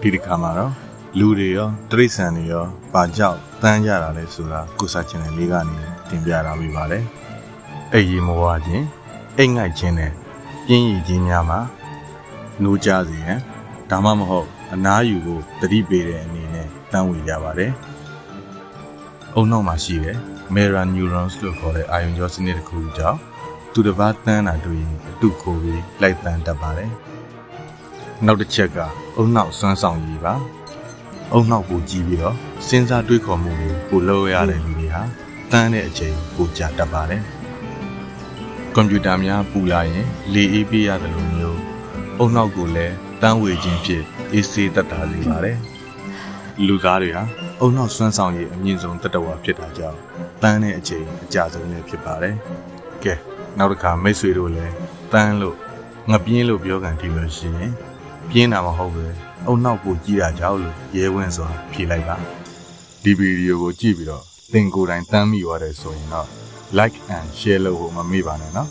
ဒီတစ်ခါမှာတော့လူတွေရောတိရစ္ဆာန်တွေရောပါကြောက်တန်းကြတာလဲဆိုတာကိုစာချင်တဲ့လေးကနေတင်ပြတာပြပါတယ်အိပ်ရီမဝခြင်းအိတ်ငိုက်ခြင်းနဲ့ပြင်းရည်ခြင်းများမှာနိုးကြစေရန်ဒါမှမဟုတ်အနားယူဖို့တတိပေးတဲ့အနေနဲ့တန်းဝေကြပါတယ်အုံနောက်မှာရှိတဲ့ mirror neurons လို့ခေါ်တဲ့အာယုံကြောစနစ်တစ်ခုကြောင့်သူတစ်ပါးတန်းတာတွေ့ရင်အတုကိုပြီးလိုက်တန်းတတ်ပါတယ် နောက်တစ်ချက်ကအုံနောက်စွမ်းဆောင်ရည်ပါအုံနောက်ကိုကြည့်ပြီးတော့စဉ်းစားတွေးခေါ်မှုကိုပိုလုပ်ရတဲ့လူတွေဟာတန်းတဲ့အချိန်ပိုကြာတတ်ပါတယ်။ကွန်ပျူတာများပူလာရင်လေအေးပေးရတယ်လို့မျိုးအုံနောက်ကိုလည်းတန်းဝေခြင်းဖြင့်အေးဆေးတတ်တာစေပါတယ်။လူသားတွေဟာအုံနောက်စွမ်းဆောင်ရည်အမြင့်ဆုံးတတဝါဖြစ်တာကြောင့်တန်းတဲ့အချိန်အကြာဆုံးလည်းဖြစ်ပါတယ်။ကဲနောက်တစ်ခါမိတ်ဆွေတို့လည်းတန်းလို့ငပြင်းလို့ပြောကန်ထီလို့ရှိရင် ပြင်းတာမဟုတ်ပဲအုံနောက်ကိုကြီးတာကြောက်လို့ရဲဝင်းစွာဖြေလိုက်ပါဒီဗီဒီယိုကိုကြည့်ပြီးတော့သင်ကိုယ်တိုင်တမ်းမိသွားတယ်ဆိုရင်တော့ like and share လုပ်ဖို့မမေ့ပါနဲ့နော်